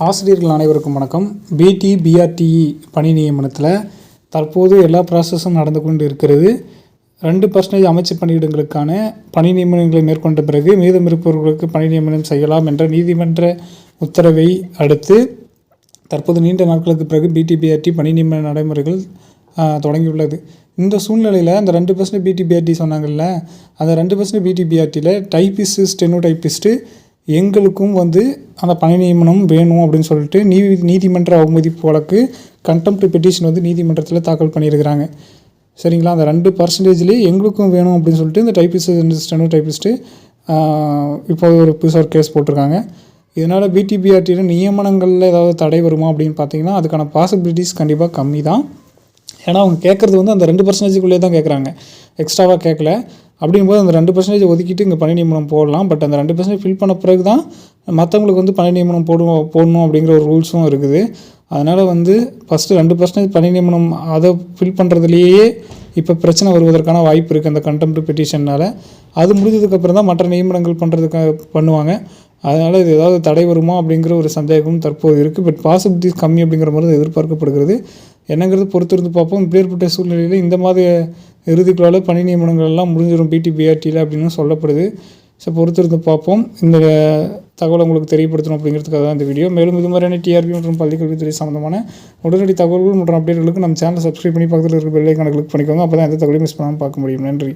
ஆசிரியர்கள் அனைவருக்கும் வணக்கம். பிடி பிஆர்டிஇ பணி நியமனத்தில் தற்போது எல்லா ப்ராசஸும் நடந்து கொண்டு இருக்கிறது. ரெண்டு பர்சன்டேஜ் அமைச்சு பணியிடங்களுக்கான பணி நியமனங்களை மேற்கொண்ட பிறகு மீதம் இருப்பவர்களுக்கு பணி நியமனம் செய்யலாம் என்ற நீதிமன்ற உத்தரவை அடுத்து தற்போது நீண்ட நாட்களுக்கு பிறகு பிடிபிஆர்டி பணி நியமன நடைமுறைகள் தொடங்கியுள்ளது. இந்த சூழ்நிலையில் அந்த ரெண்டு பர்சன்ட் பிடிபிஆர்டி சொன்னாங்கல்ல அந்த ரெண்டு பர்சன்ட் பிடிபிஆர்டியில் டைப்பிஸ்ட்டு ஸ்டெனோ டைப்பிஸ்ட்டு எங்களுக்கும் வந்து அந்த பணி நியமனம் வேணும் அப்படின்னு சொல்லிட்டு நீதி நீதிமன்ற அவமதிப்பு வழக்கு கண்டெம்ட் பெட்டிஷன் வந்து நீதிமன்றத்தில் தாக்கல் பண்ணியிருக்கிறாங்க. சரிங்களா? அந்த ரெண்டு பர்சன்டேஜ்லேயே எங்களுக்கும் வேணும் அப்படின்னு சொல்லிட்டு இந்த டைப்பிஸ்ட் ஸ்டெனோ டைப்பிஸ்ட்டு இப்போது ஒரு புதுசாக ஒரு கேஸ் போட்டிருக்காங்க. இதனால் பிடிபிஆர்டியில் நியமனங்களில் ஏதாவது தடை வருமா அப்படின்னு பார்த்தீங்கன்னா அதுக்கான பாசிபிலிட்டிஸ் கண்டிப்பாக கம்மி தான் ஏன்னா அவங்க கேட்குறது வந்து அந்த ரெண்டு பர்சன்டேஜுக்குள்ளே தான் கேட்குறாங்க எக்ஸ்ட்ராவாக கேட்கல அப்படிங்கும்போது அந்த ரெண்டு பர்சன்டேஜ் ஒதுக்கிட்டு இங்கே பணி நியமனம் போடலாம். பட் அந்த ரெண்டு பர்சன்டேஜ் ஃபில் பண்ண பிறகு தான் மற்றவங்களுக்கு வந்து பணி நியமனம் போடுவோம் போடணும் அப்படிங்கிற ஒரு ரூல்ஸும் இருக்குது. அதனால் வந்து ஃபஸ்ட்டு ரெண்டு பர்சன்டேஜ் பணி நியமனம் அதை ஃபில் பண்ணுறதுலேயே இப்போ பிரச்சனை வருவதற்கான வாய்ப்பு இருக்குது அந்த கண்டெம்ட் பெட்டிஷன்னால் அது முடிஞ்சதுக்கப்புறம் தான் மற்ற நியமனங்கள் பண்ணுறதுக்கு பண்ணுவாங்க. அதனால் இது ஏதாவது தடை வருமா அப்படிங்கிற ஒரு சந்தேகம் தற்போது இருக்குது பட் பாசிபிலிட்டிஸ் கம்மி அப்படிங்கிற மாதிரி எதிர்பார்க்கப்படுகிறது. என்னங்கிறது பொறுத்திருந்து பார்ப்போம். இப்பேற்பட்ட சூழ்நிலையில் இந்த மாதிரி இறுதிக்குள்ளால பணி நியமனங்கள் எல்லாம் முடிஞ்சிடும் பிடிபிஆர்டியில் அப்படின்னு சொல்லப்படுது. ஸோ பொறுத்திருந்து பார்ப்போம். இந்த தகவலை உங்களுக்கு தெரியப்படுத்தணும் அப்படிங்கிறதுக்காக தான் இந்த வீடியோ. மேலும் இது மாதிரியான டிஆர்பி மற்றும் பள்ளிக்கல்வித்துறை சம்மந்தமான உடனடி தகவல்கள் மற்றும் அப்டேட்களுக்கு நம்ம சேனலை சப்ஸ்கிரைப் பண்ணி பக்கத்தில் இருக்க பெல்லைக்கான கிளிக் பண்ணிக்கோங்க. அப்போ தான் எந்த தகவலையும் மிஸ் பண்ணாமல் பார்க்க முடியும். நன்றி.